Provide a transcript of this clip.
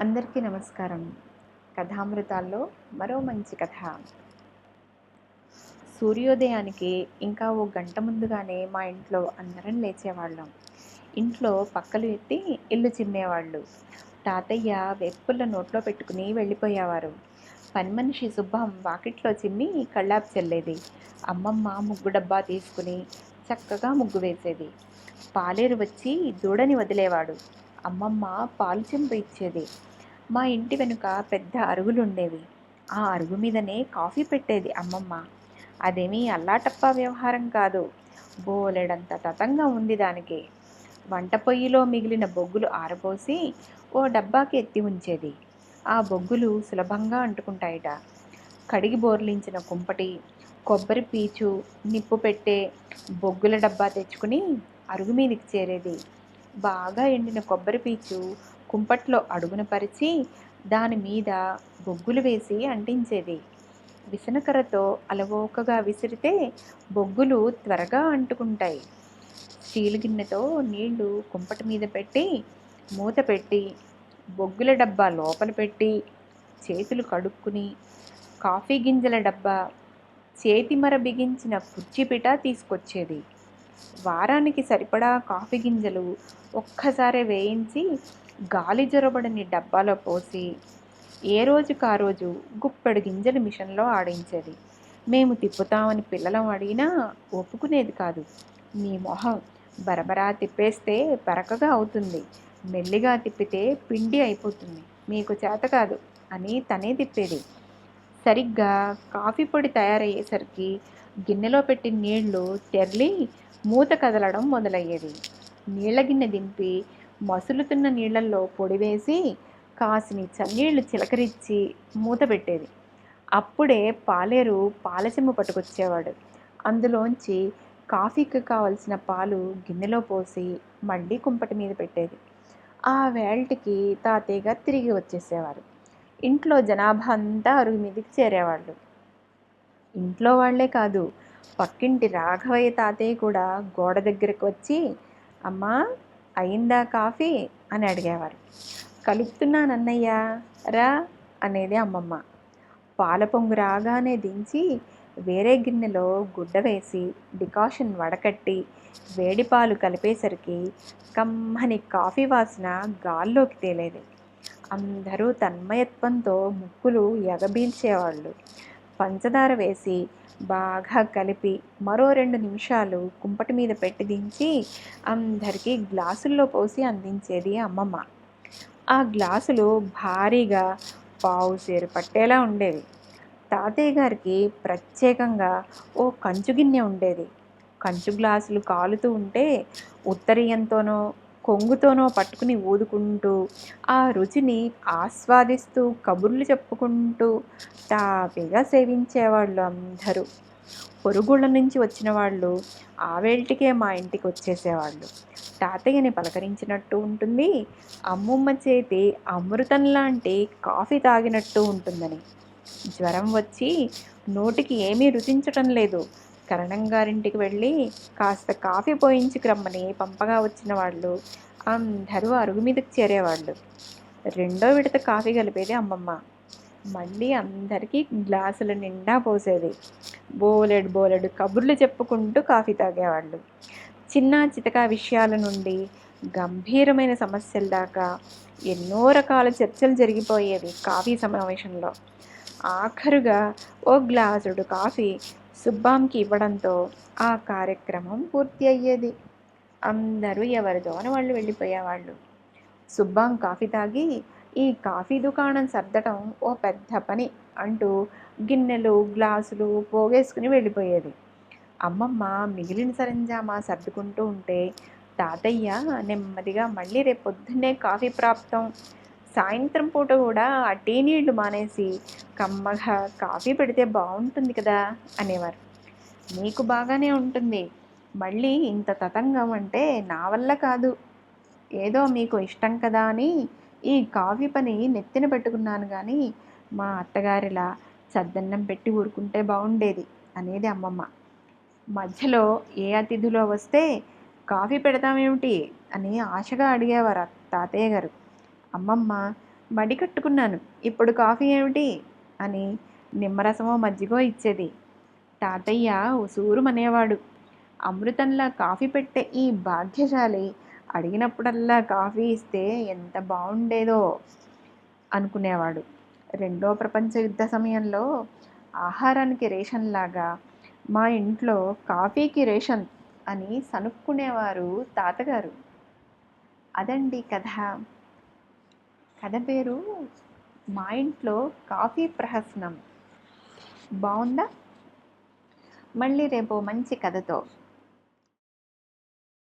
అందరికీ నమస్కారం. కథామృతాల్లో మరో మంచి కథ. సూర్యోదయానికి ఇంకా ఓ గంట ముందుగానే మా ఇంట్లో అందరం లేచేవాళ్ళం. ఇంట్లో పక్కలు ఎత్తి ఇల్లు చిమ్మేవాళ్ళు తాతయ్య వెప్పుల నోట్లో పెట్టుకుని వెళ్ళిపోయేవారు. పని మనిషి శుభం వాకిట్లో చిమ్మి కళ్ళాపు చెల్లేది. అమ్మమ్మ ముగ్గు డబ్బా తీసుకుని చక్కగా ముగ్గు వేసేది. పాలేరు వచ్చి దూడని వదిలేవాడు. అమ్మమ్మ పాలు చెంప ఇచ్చేది. మా ఇంటి వెనుక పెద్ద అరుగులు ఉండేవి ఆ అరుగు మీదనే కాఫీ పెట్టేది అమ్మమ్మ. అదేమీ అల్లాటప్పా వ్యవహారం కాదు. బోలెడంత తతంగా ఉంది దానికి. వంట పొయ్యిలో మిగిలిన బొగ్గులు ఆరబోసి ఓ డబ్బాకి ఎత్తి ఉంచేది. ఆ బొగ్గులు సులభంగా అంటుకుంటాయిట. కడిగి బోర్లించిన కుంపటి కొబ్బరి పీచు నిప్పు పెట్టే బొగ్గుల డబ్బా తెచ్చుకుని అరుగు మీదకి చేరేది. బాగా ఎండిన కొబ్బరి పీచు కుంపట్లో అడుగున పరిచి దాని మీద బొగ్గులు వేసి అంటించేది విసనకర్రతో అలవోకగా విసిరితే బొగ్గులు త్వరగా అంటుకుంటాయి. స్టీల్ గిన్నెతో నీళ్ళు కుంపటి మీద పెట్టి మూత పెట్టి బొగ్గుల డబ్బా లోపల పెట్టి చేతులు కడుక్కుని కాఫీ గింజల డబ్బా చేతిమర బిగించిన కుర్చీపిట తీసుకొచ్చేది. వారానికి సరిపడా కాఫీ గింజలు ఒక్కసారే వేయించి గాలి జొరబడని డబ్బాలో పోసి ఏ రోజుకు ఆ రోజు గుప్పెడు గింజలు మిషన్లో ఆడించేది. మేము తిప్పుతామని పిల్లలం అడిగినా ఒప్పుకునేది కాదు. మీ మొహం బరబరా తిప్పేస్తే పెరకగా అవుతుంది. మెల్లిగా తిప్పితే పిండి అయిపోతుంది. మీకు చేత కాదు అని తనే తిప్పేది. సరిగ్గా కాఫీ పొడి తయారయ్యేసరికి గిన్నెలో పెట్టిన నీళ్ళు తెరలి మూత కదలడం మొదలయ్యేది. నీళ్ళ గిన్నె దింపి మసులుతున్న నీళ్ళలో పొడి వేసి కాసిని చన్నీళ్ళు చిలకరించి మూత పెట్టేది. అప్పుడే పాలేరు పాలచెమ్మ పట్టుకొచ్చేవాడు. అందులోంచి కాఫీకి కావలసిన పాలు గిన్నెలో పోసి మళ్ళీ కుంపటి మీద పెట్టేది. ఆ వేల్టికి తాతయ్యగా తిరిగి వచ్చేసేవారు. ఇంట్లో జనాభా అంతా అరుగు మీదకి చేరేవాళ్ళు. ఇంట్లో వాళ్ళే కాదు. పక్కింటి రాఘవయ్య తాతయ్య కూడా గోడ దగ్గరకు వచ్చి అమ్మా అయిందా కాఫీ? అని అడిగేవారు. కలుపుతున్నానన్నయ్య రా అనేది అమ్మమ్మ. పాల పొంగు రాగానే దించి వేరే గిన్నెలో గుడ్డ వేసి డికాషన్ వడకట్టి వేడి పాలు కలిపేసరికి కమ్మని కాఫీ వాసన గాల్లోకి తేలేది. అందరూ తన్మయత్వంతో ముక్కులు ఎగబీల్చేవాళ్ళు. పంచదార వేసి బాగా కలిపి మరో రెండు నిమిషాలు కుంపటి మీద పెట్టి దించి అందరికీ గ్లాసుల్లో పోసి అందించేది అమ్మమ్మ. ఆ గ్లాసులు భారీగా పావు సేరు పట్టేలా ఉండేవి. తాతయ్య గారికి ప్రత్యేకంగా ఓ కంచు గిన్నె ఉండేది. కంచు గ్లాసులు కాలుతూ ఉంటే ఉత్తరీయంతోనో కొంగుతోనో పట్టుకుని ఊదుకుంటూ ఆ రుచిని ఆస్వాదిస్తూ కబుర్లు చెప్పుకుంటూ తాపిగా సేవించేవాళ్ళు అందరూ. పొరుగుళ్ళ నుంచి వచ్చిన వాళ్ళు ఆ వేల్టికే మా ఇంటికి వచ్చేసేవాళ్ళు. తాతయ్యని పలకరించినట్టు ఉంటుంది అమ్మమ్మ చేతి అమృతం లాంటి కాఫీ తాగినట్టు ఉంటుందని. జ్వరం వచ్చి నోటికి ఏమీ రుచించటం లేదు కరణం గారింటికి వెళ్ళి కాస్త కాఫీ పోయించుకు రమ్మని పంపగా వచ్చిన వాళ్ళు అందరూ అరుగు మీదకి చేరేవాళ్ళు. రెండో విడత కాఫీ కలిపేది అమ్మమ్మ. మళ్ళీ అందరికీ గ్లాసుల నిండా పోసేది. బోలెడు బోలెడు కబుర్లు చెప్పుకుంటూ కాఫీ తాగేవాళ్ళు. చిన్న చితక విషయాల నుండి గంభీరమైన సమస్యల దాకా ఎన్నో రకాల చర్చలు జరిగిపోయేవి కాఫీ సమావేశంలో. ఆఖరుగా ఓ గ్లాసుడు కాఫీ సుబ్బాంకి ఇవ్వడంతో ఆ కార్యక్రమం పూర్తి అయ్యేది అందరూ ఎవరిదోన వాళ్ళు వెళ్ళిపోయేవాళ్ళు. సుబ్బాం కాఫీ తాగి ఈ కాఫీ దుకాణం సర్దటం ఓ పెద్ద పని అంటూ గిన్నెలు గ్లాసులు పోగేసుకుని వెళ్ళిపోయేది. అమ్మమ్మ మిగిలిన సరంజామా సర్దుకుంటూ ఉంటే తాతయ్య నెమ్మదిగా మళ్ళీ రేపొద్దున్నే కాఫీ ప్రాప్తం. సాయంత్రం పూట కూడా ఆ టీ నీళ్ళు మానేసి కమ్మగా కాఫీ పెడితే బాగుంటుంది కదా అనేవారు. నీకు బాగానే ఉంటుంది. మళ్ళీ ఇంత తతంగం అంటే నా వల్ల కాదు. ఏదో మీకు ఇష్టం కదా అని ఈ కాఫీ పని నెత్తిన పెట్టుకున్నాను కానీ మా అత్తగారిలా సద్దన్నం పెట్టి ఊరుకుంటే బాగుండేది అనేది అమ్మమ్మ. మధ్యలో ఏ అతిథిలో వస్తే కాఫీ పెడతామేమిటి? అని ఆశగా అడిగేవారు తాతయ్య గారు. అమ్మమ్మ మడి కట్టుకున్నాను. ఇప్పుడు కాఫీ ఏమిటి? అని నిమ్మరసమో మజ్జిగో ఇచ్చేది. తాతయ్య ఉసూరుమనేవాడు. అమృతంలా కాఫీ పెట్టే ఈ భాగ్యశాలి. అడిగినప్పుడల్లా కాఫీ ఇస్తే ఎంత బాగుండేదో అనుకునేవాడు. రెండో ప్రపంచ యుద్ధ సమయంలో ఆహారానికి రేషన్ లాగా మా ఇంట్లో కాఫీకి రేషన్ అని సనుక్కునేవారు తాతగారు. అదండి కథ. కథ పేరు మా ఇంట్లో కాఫీ ప్రహసనం. బాగుందా మళ్ళీ రేపు మంచి కథతో.